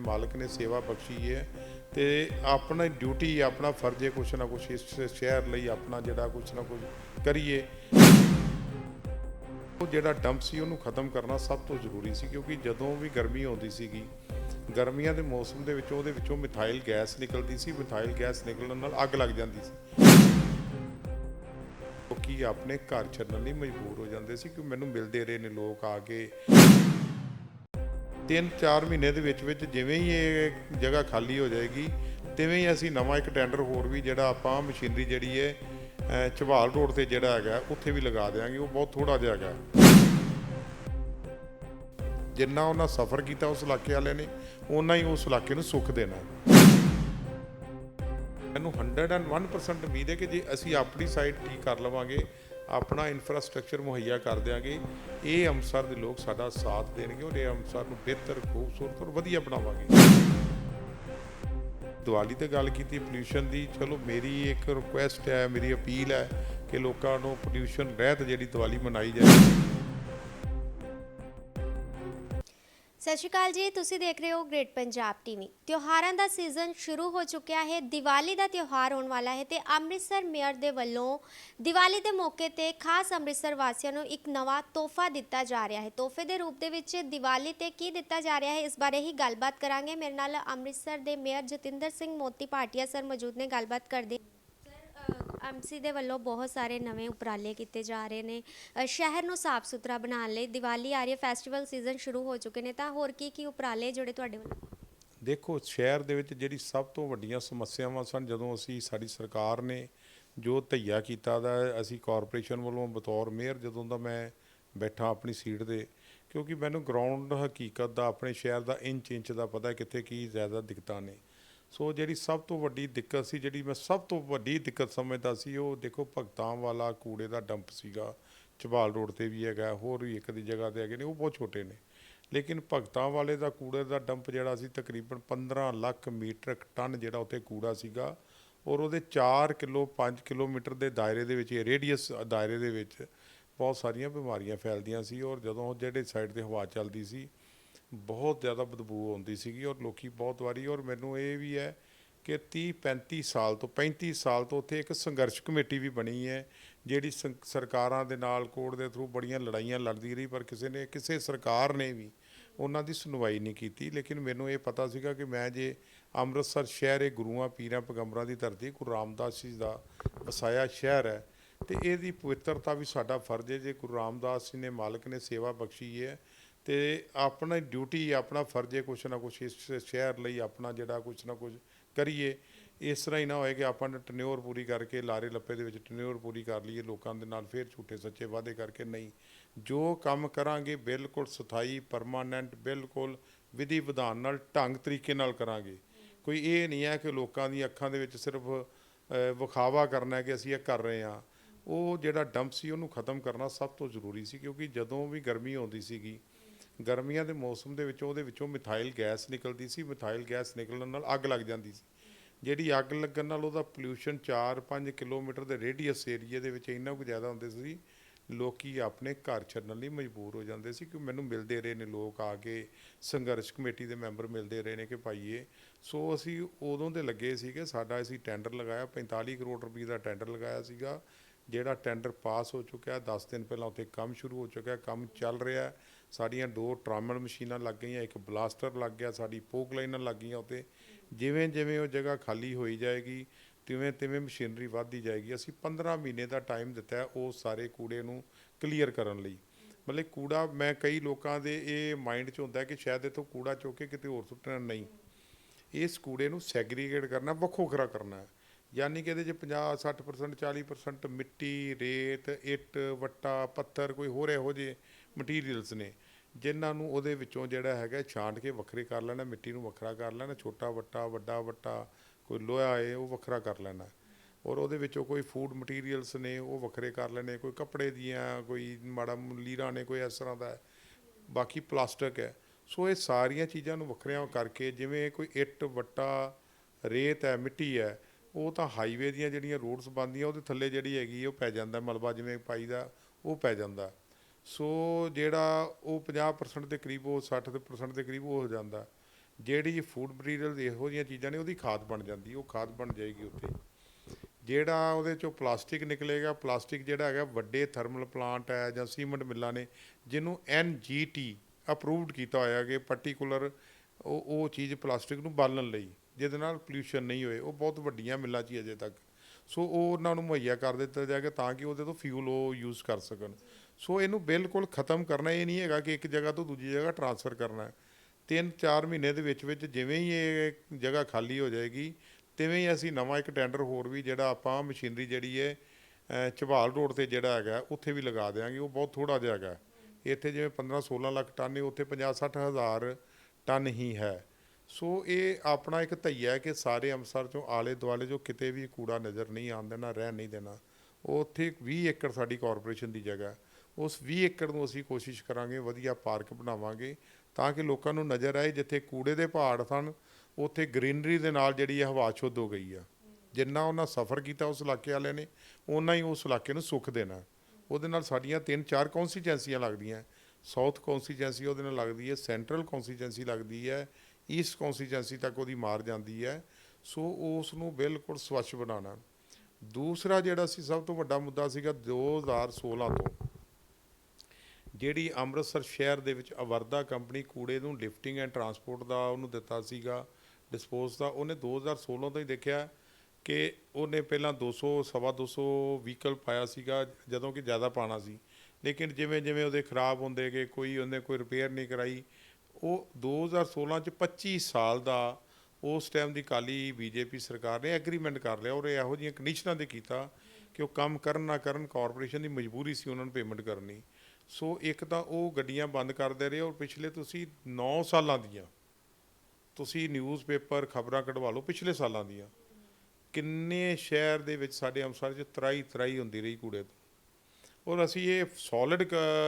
ਮਾਲਕ ਨੇ ਸੇਵਾ ਬਖਸ਼ੀ ਹੈ ਤੇ ਆਪਣਾ ਡਿਊਟੀ ਆਪਣਾ ਫਰਜ਼ ਹੈ ਕੁਛ ਨਾ ਕੁਛ ਇਸ ਸ਼ਹਿਰ ਲਈ ਆਪਣਾ ਜਿਹੜਾ ਕੁਛ ਨਾ ਕੁਛ ਕਰੀਏ। ਉਹ ਜਿਹੜਾ ਡੰਪ ਸੀ, ਉਹਨੂੰ ਖਤਮ ਕਰਨਾ ਸਭ ਤੋਂ ਜ਼ਰੂਰੀ ਸੀ ਕਿਉਂਕਿ ਜਦੋਂ ਵੀ ਗਰਮੀ ਆਉਂਦੀ ਸੀਗੀ, ਗਰਮੀਆਂ ਦੇ ਮੌਸਮ ਦੇ ਵਿੱਚ ਉਹਦੇ ਵਿੱਚੋਂ ਮਿਥਾਈਲ ਗੈਸ ਨਿਕਲਦੀ ਸੀ, ਮਿਥਾਈਲ ਗੈਸ ਨਿਕਲਣ ਨਾਲ ਅੱਗ ਲੱਗ ਜਾਂਦੀ ਸੀ। ਲੋਕੀ ਆਪਣੇ ਘਰ ਛੱਡਣ ਲਈ ਮਜਬੂਰ ਹੋ ਜਾਂਦੇ ਸੀ ਕਿ ਮੈਨੂੰ ਮਿਲਦੇ ਰਹੇ ਨੇ ਲੋਕ ਆ ਕੇ। ਤਿੰਨ ਚਾਰ ਮਹੀਨੇ ਦੇ ਵਿੱਚ ਵਿੱਚ ਜਿਵੇਂ ਹੀ ਇਹ ਜਗ੍ਹਾ ਖਾਲੀ ਹੋ ਜਾਏਗੀ, ਤਿਵੇਂ ਹੀ ਅਸੀਂ ਨਵਾਂ ਇੱਕ ਟੈਂਡਰ ਹੋਰ ਵੀ ਜਿਹੜਾ ਆਪਾਂ ਮਸ਼ੀਨਰੀ ਜਿਹੜੀ ਹੈ, ਅਹ ਰੋਡ ਤੇ ਜਿਹੜਾ ਹੈਗਾ, ਉੱਥੇ ਵੀ ਲਗਾ ਦੇਵਾਂਗੇ ਉਹ ਬਹੁਤ ਥੋੜਾ ਜਿਹਾ ਹੈਗਾ। ਜਿੰਨਾ ਉਹਨਾਂ ਸਫ਼ਰ ਕੀਤਾ ਉਸ ਇਲਾਕੇ ਵਾਲਿਆਂ ਨੇ ਉਹਨਾਂ ਹੀ ਉਸ ਇਲਾਕੇ ਨੂੰ ਸੁੱਖ ਦੇਣਾ। ਮੈਨੂੰ 101% ਉਮੀਦ ਹੈ ਕਿ ਜੇ ਅਸੀਂ ਆਪਣੀ ਸਾਈਡ ਠੀਕ ਕਰ ਲਵਾਂਗੇ ਆਪਣਾ ਇਨਫਰਾਸਟ੍ਰਕਚਰ ਮੁਹੱਈਆ ਕਰ ਦਿਆਂਗੇ। ਇਹ ਅੰਮ੍ਰਿਤਸਰ ਦੇ ਲੋਕ ਸਾਡਾ ਸਾਥ ਦੇਣਗੇ ਔਰ ਇਹ ਅੰਮ੍ਰਿਤਸਰ ਨੂੰ ਬਿਹਤਰ, ਖੂਬਸੂਰਤ ਔਰ ਵਧੀਆ ਬਣਾਵਾਂਗੇ। ਦੀਵਾਲੀ ਤੇ ਗੱਲ ਕੀਤੀ ਪੋਲਿਊਸ਼ਨ ਦੀ, ਚਲੋ ਮੇਰੀ ਇੱਕ ਰਿਕੁਐਸਟ ਹੈ, ਮੇਰੀ ਅਪੀਲ ਹੈ ਕਿ ਲੋਕਾਂ ਨੂੰ ਪੋਲਿਊਸ਼ਨ ਰਹਿਤ ਜਿਹੜੀ ਦੀਵਾਲੀ ਮਨਾਈ ਜਾਵੇ ਸਤਿ ਸ਼੍ਰੀ ਅਕਾਲ ਜੀ, ਤੁਸੀਂ ਦੇਖ ਰਹੇ ਹੋ ਗ੍ਰੇਟ ਪੰਜਾਬ ਟੀਵੀ ਤਿਉਹਾਰਾਂ ਦਾ ਸੀਜ਼ਨ ਸ਼ੁਰੂ ਹੋ ਚੁੱਕਿਆ ਹੈ। ਦੀਵਾਲੀ ਦਾ ਤਿਉਹਾਰ ਹੋਣ ਵਾਲਾ ਹੈ ਤੇ ਅੰਮ੍ਰਿਤਸਰ ਮੇਅਰ ਦੇ ਵੱਲੋਂ ਦੀਵਾਲੀ ਦੇ ਮੌਕੇ ਤੇ ਖਾਸ ਅੰਮ੍ਰਿਤਸਰ ਵਾਸੀਆਂ ਨੂੰ ਇੱਕ ਨਵਾਂ ਤੋਹਫਾ ਦਿੱਤਾ ਜਾ ਰਿਹਾ ਹੈ। ਤੋਹਫੇ ਦੇ ਰੂਪ ਦੇ ਵਿੱਚ ਦੀਵਾਲੀ ਤੇ ਕੀ ਦਿੱਤਾ ਜਾ ਰਿਹਾ ਹੈ, ਇਸ ਬਾਰੇ ਹੀ ਗੱਲਬਾਤ ਕਰਾਂਗੇ। ਮੇਰੇ ਨਾਲ ਅੰਮ੍ਰਿਤਸਰ ਦੇ ਮੇਅਰ ਜਤਿੰਦਰ ਸਿੰਘ ਮੋਤੀ ਭਾਟੀਆ ਸਰ ਮੌਜੂਦ ਨੇ। ਗੱਲਬਾਤ ਕਰਦੇ ਐਮਸੀ ਦੇ ਵੱਲੋਂ ਬਹੁਤ ਸਾਰੇ ਨਵੇਂ ਉਪਰਾਲੇ ਕੀਤੇ ਜਾ ਰਹੇ ਨੇ। ਅ, ਸ਼ਹਿਰ ਨੂੰ ਸਾਫ਼ ਸੁਥਰਾ ਬਣਾਉਣ ਲਈ ਦੀਵਾਲੀ ਆ ਰਹੀ ਹੈ ਫੈਸਟੀਵਲ ਸੀਜ਼ਨ ਸ਼ੁਰੂ ਹੋ ਚੁੱਕੇ ਨੇ। ਤਾਂ ਹੋਰ ਕੀ ਕੀ ਉਪਰਾਲੇ ਜਿਹੜੇ ਤੁਹਾਡੇ ਵੱਲੋਂ? ਦੇਖੋ ਸ਼ਹਿਰ ਦੇ ਵਿੱਚ ਜਿਹੜੀ ਸਭ ਤੋਂ ਵੱਡੀਆਂ ਸਮੱਸਿਆਵਾਂ ਸਨ ਜਦੋਂ ਅਸੀਂ ਸਾਡੀ ਸਰਕਾਰ ਨੇ ਜੋ ਧਈਆ ਕੀਤਾ ਦਾ ਹੈ, ਅਸੀਂ ਕਾਰਪੋਰੇਸ਼ਨ ਵੱਲੋਂ ਬਤੌਰ ਮੇਅਰ ਜਦੋਂ ਦਾ ਮੈਂ ਬੈਠਾ ਆਪਣੀ ਸੀਟ ਤੇ ਕਿਉਂਕਿ ਮੈਨੂੰ ਗਰਾਊਂਡ ਹਕੀਕਤ ਦਾ ਆਪਣੇ ਸ਼ਹਿਰ ਦਾ ਇੰਚ ਇੰਚ ਦਾ ਪਤਾ ਹੈ ਕਿੱਥੇ ਕੀ ਜ਼ਿਆਦਾ ਦਿੱਕਤਾਂ ਨੇ। ਸੋ ਜਿਹੜੀ ਸਭ ਤੋਂ ਵੱਡੀ ਦਿੱਕਤ ਸੀ, ਜਿਹੜੀ ਮੈਂ ਸਭ ਤੋਂ ਵੱਡੀ ਦਿੱਕਤ ਸਮਝਦਾ ਸੀ, ਉਹ ਦੇਖੋ ਭਗਤਾਂ ਵਾਲਾ ਕੂੜੇ ਦਾ ਡੰਪ ਸੀਗਾ। ਚਬਾਲ ਰੋਡ ਤੇ ਵੀ ਹੈਗਾ, ਹੋਰ ਵੀ ਇੱਕ ਦੀ ਜਗ੍ਹਾ ਤੇ ਹੈਗੇ ਨੇ, ਉਹ ਬਹੁਤ ਛੋਟੇ ਨੇ। ਲੇਕਿਨ ਭਗਤਾਂ ਵਾਲੇ ਦਾ ਕੂੜੇ ਦਾ ਡੰਪ ਜਿਹੜਾ ਸੀ, ਤਕਰੀਬਨ 15 ਲੱਖ ਮੀਟ੍ਰਿਕ ਟਨ ਜਿਹੜਾ ਉੱਥੇ ਕੂੜਾ ਸੀਗਾ ਔਰ ਉਹਦੇ 4 ਕਿਲੋ 5 ਕਿਲੋਮੀਟਰ ਦੇ ਦਾਇਰੇ ਦੇ ਵਿੱਚ ਰੇਡੀਅਸ ਦਾਇਰੇ ਦੇ ਵਿੱਚ ਬਹੁਤ ਸਾਰੀਆਂ ਬਿਮਾਰੀਆਂ ਫੈਲਦੀਆਂ ਸੀ ਔਰ ਜਦੋਂ ਉਹ ਜਿਹੜੇ ਸਾਈਡ ਤੇ ਹਵਾ ਚੱਲਦੀ ਸੀ ਬਹੁਤ ਜ਼ਿਆਦਾ ਬਦਬੂ ਆਉਂਦੀ ਸੀਗੀ ਔਰ ਲੋਕੀ ਬਹੁਤ ਵਾਰੀ, ਔਰ ਮੈਨੂੰ ਇਹ ਵੀ ਹੈ ਕਿ 30 35 ਸਾਲ ਤੋਂ 35 ਸਾਲ ਤੋਂ ਉੱਥੇ ਇੱਕ ਸੰਘਰਸ਼ ਕਮੇਟੀ ਵੀ ਬਣੀ ਹੈ, ਜਿਹੜੀ ਸੰ- ਸਰਕਾਰਾਂ ਦੇ ਨਾਲ, ਕੋਰਟ ਦੇ ਥਰੂ ਬੜੀਆਂ ਲੜਾਈਆਂ ਲੜਦੀ ਰਹੀ, ਪਰ ਕਿਸੇ ਨੇ, ਕਿਸੇ ਸਰਕਾਰ ਨੇ ਵੀ ਉਹਨਾਂ ਦੀ ਸੁਣਵਾਈ ਨਹੀਂ ਕੀਤੀ। ਲੇਕਿਨ ਮੈਨੂੰ ਇਹ ਪਤਾ ਸੀਗਾ ਕਿ ਮੈਂ ਜੇ ਅੰਮ੍ਰਿਤਸਰ ਸ਼ਹਿਰ ਇਹ ਗੁਰੂਆਂ, ਪੀਰਾਂ, ਪੈਗੰਬਰਾਂ ਦੀ ਧਰਤੀ, ਗੁਰੂ ਰਾਮਦਾਸ ਜੀ ਦਾ ਵਸਾਇਆ ਸ਼ਹਿਰ ਹੈ, ਤੇ ਇਹਦੀ ਪਵਿੱਤਰਤਾ ਵੀ ਸਾਡਾ ਫਰਜ਼ ਹੈ। ਜੇ ਗੁਰੂ ਰਾਮਦਾਸ ਜੀ ਨੇ ਮਾਲਕ ਨੇ ਸੇਵਾ ਬਖਸ਼ੀ ਹੈ ਤੇ ਆਪਣਾ ਡਿਊਟੀ ਆਪਣਾ ਫਰਜ਼ ਹੈ ਕੁਛ ਨਾ ਕੁਛ ਇਸ ਸ਼ਹਿਰ ਲਈ ਆਪਣਾ ਜਿਹੜਾ ਕੁਛ ਨਾ ਕੁਛ ਕਰੀਏ। ਇਸ ਤਰ੍ਹਾਂ ਹੀ ਨਾ ਹੋਏ ਕਿ ਆਪਾਂ ਨੇ ਟਨਿਓਰ ਪੂਰੀ ਕਰਕੇ ਲਾਰੇ ਲੱਪੇ ਦੇ ਵਿੱਚ ਟਨਿਓਰ ਪੂਰੀ ਕਰ ਲਈਏ, ਲੋਕਾਂ ਦੇ ਨਾਲ ਫੇਰ ਝੂਠੇ ਸੱਚੇ ਵਾਅਦੇ ਕਰਕੇ ਨਹੀਂ। ਜੋ ਕੰਮ ਕਰਾਂਗੇ ਬਿਲਕੁਲ ਸਥਾਈ ਪਰਮਾਨੈਂਟ ਬਿਲਕੁਲ ਵਿਧੀ ਵਿਧਾਨ ਨਾਲ, ਢੰਗ ਤਰੀਕੇ ਨਾਲ ਕਰਾਂਗੇ। ਕੋਈ ਇਹ ਨਹੀਂ ਹੈ ਕਿ ਲੋਕਾਂ ਦੀਆਂ ਅੱਖਾਂ ਦੇ ਵਿੱਚ ਸਿਰਫ ਵਿਖਾਵਾ ਕਰਨਾ ਕਿ ਅਸੀਂ ਇਹ ਕਰ ਰਹੇ ਹਾਂ। ਉਹ ਜਿਹੜਾ ਡੰਪ ਸੀ ਉਹਨੂੰ ਖਤਮ ਕਰਨਾ ਸਭ ਤੋਂ ਜ਼ਰੂਰੀ ਸੀ ਕਿਉਂਕਿ ਜਦੋਂ ਵੀ ਗਰਮੀ ਆਉਂਦੀ ਸੀਗੀ ਗਰਮੀਆਂ ਦੇ ਮੌਸਮ ਦੇ ਵਿੱਚ ਉਹਦੇ ਵਿੱਚੋਂ ਮਿਥਾਈਲ ਗੈਸ ਨਿਕਲਦੀ ਸੀ ਮਿਥਾਈਲ ਗੈਸ ਨਿਕਲਣ ਨਾਲ ਅੱਗ ਲੱਗ ਜਾਂਦੀ ਸੀ ਜਿਹੜੀ ਅੱਗ ਲੱਗਣ ਨਾਲ ਉਹਦਾ ਪੋਲਿਊਸ਼ਨ 4-5 ਕਿਲੋਮੀਟਰ ਦੇ ਰੇਡੀਅਸ ਏਰੀਆ ਦੇ ਵਿੱਚ ਇੰਨਾ ਕੁ ਜ਼ਿਆਦਾ ਹੁੰਦੇ ਸੀ, ਲੋਕੀ ਆਪਣੇ ਘਰ ਛੱਡਣ ਲਈ ਮਜਬੂਰ ਹੋ ਜਾਂਦੇ ਸੀ ਕਿ ਮੈਨੂੰ ਮਿਲਦੇ ਰਹੇ ਨੇ ਲੋਕ ਆ ਕੇ, ਸੰਘਰਸ਼ ਕਮੇਟੀ ਦੇ ਮੈਂਬਰ ਮਿਲਦੇ ਰਹੇ ਨੇ ਕਿ ਭਾਈਏ ਸੋ ਅਸੀਂ ਉਦੋਂ ਦੇ ਲੱਗੇ ਸੀਗੇ, ਸਾਡਾ ਅਸੀਂ ਟੈਂਡਰ ਲਗਾਇਆ 45 ਕਰੋੜ ਰੁਪਏ ਦਾ ਟੈਂਡਰ ਲਗਾਇਆ ਸੀਗਾ, ਜਿਹੜਾ ਟੈਂਡਰ ਪਾਸ ਹੋ ਚੁੱਕਿਆ 10 ਦਿਨ ਪਹਿਲਾਂ ਉੱਥੇ ਕੰਮ ਸ਼ੁਰੂ ਹੋ ਚੁੱਕਿਆ, ਕੰਮ ਚੱਲ ਰਿਹਾ ਹੈ। ਸਾਡੀਆਂ ਦੋ ਟਰਾਮਲ ਮਸ਼ੀਨਾਂ ਲੱਗ ਗਈਆਂ, ਇੱਕ ਬਲਾਸਟਰ ਲੱਗ ਗਿਆ, ਸਾਡੀ ਪੋਕ ਲਾਈਨਾਂ ਲੱਗ ਗਈਆਂ ਉੱਤੇ। ਜਿਵੇਂ ਜਿਵੇਂ ਉਹ ਜਗ੍ਹਾ ਖਾਲੀ ਹੋਈ ਜਾਏਗੀ, ਤਿਵੇਂ ਤਿਵੇਂ ਮਸ਼ੀਨਰੀ ਵੱਧਦੀ ਜਾਏਗੀ। ਅਸੀਂ 15 ਮਹੀਨੇ ਦਾ ਟਾਈਮ ਦਿੱਤਾ ਹੈ ਉਹ ਸਾਰੇ ਕੂੜੇ ਨੂੰ ਕਲੀਅਰ ਕਰਨ ਲਈ। ਮਤਲਬ ਕੂੜਾ, ਮੈਂ ਕਈ ਲੋਕਾਂ ਦੇ ਇਹ ਮਾਈਂਡ 'ਚ ਹੁੰਦਾ ਕਿ ਸ਼ਾਇਦ ਇਥੋਂ ਕੂੜਾ ਚੁੱਕ ਕੇ ਕਿਤੇ ਹੋਰ ਸੁੱਟਣਾ ਨਹੀਂ। ਇਸ ਕੂੜੇ ਨੂੰ ਸੈਗਰੀਗੇਟ ਕਰਨਾ ਵੱਖੋ ਵੱਖਰਾ ਕਰਨਾ ਹੈ। ਯਾਨੀ ਕਿ ਇਹਦੇ 'ਚ 50 60% 40% ਮਿੱਟੀ, ਰੇਤ, ਇੱਟ, ਵੱਟਾ, ਪੱਥਰ, ਕੋਈ ਹੋਰ ਇਹੋ ਜਿਹੇ ਮਟੀਰੀਅਲਸ ਨੇ। ਜਿਨ੍ਹਾਂ ਨੂੰ ਉਹਦੇ ਵਿੱਚੋਂ ਜਿਹੜਾ ਹੈਗਾ ਛਾਂਟ ਕੇ ਵੱਖਰੇ ਕਰ ਲੈਣਾ, ਮਿੱਟੀ ਨੂੰ ਵੱਖਰਾ ਕਰ ਲੈਣਾ, ਛੋਟਾ, ਵੱਟਾ, ਵੱਡਾ, ਵੱਟਾ, ਕੋਈ ਲੋਹਾ ਹੈ, ਉਹ ਵੱਖਰਾ ਕਰ ਲੈਣਾ। ਔਰ ਉਹਦੇ ਵਿੱਚੋਂ ਕੋਈ ਫੂਡ ਮਟੀਰੀਅਲਸ ਨੇ, ਉਹ ਵੱਖਰੇ ਕਰ ਲੈਣੇ, ਕੋਈ ਕੱਪੜੇ ਦੀਆਂ, ਕੋਈ ਮਾੜਾ ਮੁ- ਲੀਰਾਂ ਨੇ, ਕੋਈ ਇਸ ਤਰ੍ਹਾਂ ਦਾ ਬਾਕੀ ਪਲਾਸਟਿਕ ਹੈ। ਸੋ ਇਹ ਸਾਰੀਆਂ ਚੀਜ਼ਾਂ ਨੂੰ ਵੱਖਰਿਆਂ ਕਰਕੇ, ਜਿਵੇਂ ਕੋਈ ਇੱਟ, ਵੱਟਾ, ਰੇਤ ਹੈ, ਮਿੱਟੀ ਹੈ, ਉਹ ਤਾਂ ਹਾਈਵੇ ਦੀਆਂ ਜਿਹੜੀਆਂ ਰੋਡਸ ਬਣਦੀਆਂ, ਉਹਦੇ ਥੱਲੇ ਜਿਹੜੀ ਹੈਗੀ, ਉਹ ਪੈ ਜਾਂਦਾ, ਮਲਬਾ ਜਿਵੇਂ ਪਾਈ ਦਾ ਉਹ ਪੈ ਜਾਂਦਾ। ਸੋ ਜਿਹੜਾ ਉਹ 50% ਦੇ ਕਰੀਬ, ਉਹ 60% ਦੇ ਕਰੀਬ ਉਹ ਹੋ ਜਾਂਦਾ। ਜਿਹੜੀ ਫੂਡ ਮਟੀਰੀਅਲ ਇਹੋ ਜਿਹੀਆਂ ਚੀਜ਼ਾਂ ਨੇ, ਉਹਦੀ ਖਾਦ ਬਣ ਜਾਂਦੀ, ਉਹ ਖਾਦ ਬਣ ਜਾਏਗੀ ਉੱਥੇ। ਜਿਹੜਾ ਉਹਦੇ ਚੋਂ ਪਲਾਸਟਿਕ ਨਿਕਲੇਗਾ, ਪਲਾਸਟਿਕ ਜਿਹੜਾ ਹੈਗਾ, ਵੱਡੇ ਥਰਮਲ ਪਲਾਂਟ ਹੈ ਜਾਂ ਸੀਮੈਂਟ ਮਿੱਲਾਂ ਨੇ, ਜਿਹਨੂੰ ਐਨਜੀਟੀ ਅਪਰੂਵਡ ਕੀਤਾ ਹੋਇਆ ਕਿ ਪਾਰਟਿਕੂਲਰ ਉਹ ਉਹ ਚੀਜ਼ ਪਲਾਸਟਿਕ ਨੂੰ ਬਾਲਣ ਲਈ, ਜਿਹਦੇ ਨਾਲ ਪੋਲਿਊਸ਼ਨ ਨਹੀਂ ਹੋਏ, ਉਹ ਬਹੁਤ ਵੱਡੀਆਂ ਮਿੱਲਾਂ 'ਚ ਅਜੇ ਤੱਕ। ਸੋ ਉਹ ਉਹਨਾਂ ਨੂੰ ਮੁਹੱਈਆ ਕਰ ਦਿੱਤਾ ਜਾਏਗਾ ਤਾਂ ਕਿ ਉਹਦੇ ਤੋਂ ਫਿਊਲ ਉਹ ਯੂਜ਼ ਕਰ ਸਕਣ। ਸੋ ਇਹਨੂੰ ਬਿਲਕੁਲ ਖਤਮ ਕਰਨਾ, ਇਹ ਨਹੀਂ ਹੈਗਾ ਕਿ ਇੱਕ ਜਗ੍ਹਾ ਤੋਂ ਦੂਜੀ ਜਗ੍ਹਾ ਟਰਾਂਸਫਰ ਕਰਨਾ। ਹੈ ਤਿੰਨ ਚਾਰ ਮਹੀਨੇ ਦੇ ਵਿੱਚ ਵਿੱਚ ਜਿਵੇਂ ਹੀ ਇਹ ਜਗ੍ਹਾ ਖਾਲੀ ਹੋ ਜਾਏਗੀ, ਤਿਵੇਂ ਹੀ ਅਸੀਂ ਨਵਾਂ ਇੱਕ ਟੈਂਡਰ ਹੋਰ ਵੀ ਜਿਹੜਾ ਆਪਾਂ ਮਸ਼ੀਨਰੀ ਜਿਹੜੀ ਹੈ, ਅਹ ਰੋਡ ਤੇ ਜਿਹੜਾ ਹੈਗਾ, ਉੱਥੇ ਵੀ ਲਗਾ ਦੇਵਾਂਗੇ ਉਹ ਬਹੁਤ ਥੋੜਾ ਜਿਹਾ ਹੈਗਾ। ਇੱਥੇ ਜਿਵੇਂ 15 16 ਲੱਖ ਟਨ ਹੈ, ਉੱਥੇ 50 60 ਹਜ਼ਾਰ ਟਨ ਹੀ ਹੈ। ਸੋ ਇਹ ਆਪਣਾ ਇੱਕ ਧਈਆ ਹੈ ਕਿ ਸਾਰੇ ਅੰਮ੍ਰਿਤਸਰ ਚੋਂ ਆਲੇ ਦੁਆਲੇ ਜੋ ਕਿਤੇ ਵੀ ਕੂੜਾ ਨਜ਼ਰ ਨਹੀਂ ਆਉਣ ਦੇਣਾ, ਰਹਿਣ ਨਹੀਂ ਦੇਣਾ ਉਹ ਉੱਥੇ 20 ਏਕੜ ਸਾਡੀ ਕਾਰਪੋਰੇਸ਼ਨ ਦੀ ਜਗ੍ਹਾ। ਉਸ 20 ਏਕੜ ਨੂੰ ਅਸੀਂ ਕੋਸ਼ਿਸ਼ ਕਰਾਂਗੇ ਵਧੀਆ ਪਾਰਕ ਬਣਾਵਾਂਗੇ ਤਾਂ ਕਿ ਲੋਕਾਂ ਨੂੰ ਨਜ਼ਰ ਆਏ, ਜਿੱਥੇ ਕੂੜੇ ਦੇ ਪਹਾੜ ਸਨ, ਉੱਥੇ ਗ੍ਰੀਨਰੀ ਦੇ ਨਾਲ ਜਿਹੜੀ ਇਹ ਹਵਾ ਸ਼ੁੱਧ ਹੋ ਗਈ ਆ। ਜਿੰਨਾ ਉਹਨਾਂ ਸਫ਼ਰ ਕੀਤਾ ਉਸ ਇਲਾਕੇ ਵਾਲਿਆਂ ਨੇ ਉਨਾ ਹੀ ਉਸ ਇਲਾਕੇ ਨੂੰ ਸੁੱਖ ਦੇਣਾ। ਉਹਦੇ ਨਾਲ ਸਾਡੀਆਂ ਤਿੰਨ ਚਾਰ ਕੌਂਸਟੀਚੁਐਂਸੀਆਂ ਲੱਗਦੀਆਂ। ਸਾਊਥ ਕੌਂਸਟੀਚੁਐਂਸੀ ਉਹਦੇ ਨਾਲ ਲੱਗਦੀ ਹੈ ਸੈਂਟਰਲ ਕੌਂਸਟੀਚੁਐਂਸੀ ਲੱਗਦੀ ਹੈ ਈਸਟ ਕੌਂਸਟੀਚੁਐਂਸੀ ਤੱਕ ਉਹਦੀ ਮਾਰ ਜਾਂਦੀ ਹੈ। ਸੋ ਉਸ ਨੂੰ ਬਿਲਕੁਲ ਸਵੱਛ ਬਣਾਉਣਾ। ਦੂਸਰਾ ਜਿਹੜਾ ਸੀ ਸਭ ਤੋਂ ਵੱਡਾ ਮੁੱਦਾ ਸੀਗਾ 2016 ਤੋਂ। ਜਿਹੜੀ ਅੰਮ੍ਰਿਤਸਰ ਸ਼ਹਿਰ ਦੇ ਵਿੱਚ ਅਵਰਦਾ ਕੰਪਨੀ ਕੂੜੇ ਨੂੰ ਲਿਫਟਿੰਗ ਐਂਡ ਟਰਾਂਸਪੋਰਟ ਦਾ ਉਹਨੂੰ ਦਿੱਤਾ ਸੀਗਾ, ਡਿਸਪੋਜ਼ ਦਾ, ਉਹਨੇ 2016 ਤੋਂ ਹੀ ਦੇਖਿਆ ਕਿ ਉਹਨੇ ਪਹਿਲਾਂ 200 ਸਵਾ 200 ਵਹੀਕਲ ਪਾਇਆ ਸੀਗਾ, ਜਦੋਂ ਕਿ ਜ਼ਿਆਦਾ ਪਾਣਾ ਸੀ। ਲੇਕਿਨ ਜਿਵੇਂ ਜਿਵੇਂ ਉਹਦੇ ਖਰਾਬ ਹੁੰਦੇ ਗਏ, ਕੋਈ ਉਹਨੇ ਕੋਈ ਰਿਪੇਅਰ ਨਹੀਂ ਕਰਾਈ, ਉਹ 2016 ਚ 25 ਸਾਲ ਦਾ ਉਸ ਟਾਈਮ ਦੀ ਕਾਲੀ ਬੀਜੇਪੀ ਸਰਕਾਰ ਨੇ ਐਗਰੀਮੈਂਟ ਕਰ ਲਿਆ ਔਰ ਇਹੋ ਜਿਹੀਆਂ ਕੰਡੀਸ਼ਨਾਂ ਤੇ ਕੀਤਾ ਕਿ ਉਹ ਕੰਮ ਕਰਨ ਨਾ ਕਰਨ ਕਾਰਪੋਰੇਸ਼ਨ ਦੀ ਮਜਬੂਰੀ ਸੀ ਉਹਨਾਂ ਨੂੰ ਪੇਮੈਂਟ ਕਰਨੀ। ਸੋ ਇੱਕ ਤਾਂ ਉਹ ਗੱਡੀਆਂ ਬੰਦ ਕਰਦੇ ਰਹੇ ਔਰ ਪਿਛਲੇ ਤੁਸੀਂ 9 ਸਾਲਾਂ ਦੀਆਂ, ਤੁਸੀਂ ਨਿਊਜ਼ਪੇਪਰ ਖਬਰਾਂ ਕਢਵਾ ਲਓ ਪਿਛਲੇ ਸਾਲਾਂ ਦੀਆਂ, ਕਿੰਨੇ ਸ਼ਹਿਰ ਦੇ ਵਿੱਚ ਸਾਡੇ ਅੰਮ੍ਰਿਤਸਰ 'ਚ ਤਰਾਈ ਤਰਾਈ ਹੁੰਦੀ ਰਹੀ ਕੂੜੇ ਤੋਂ ਔਰ ਅਸੀਂ ਇਹ ਸੋਲਿਡ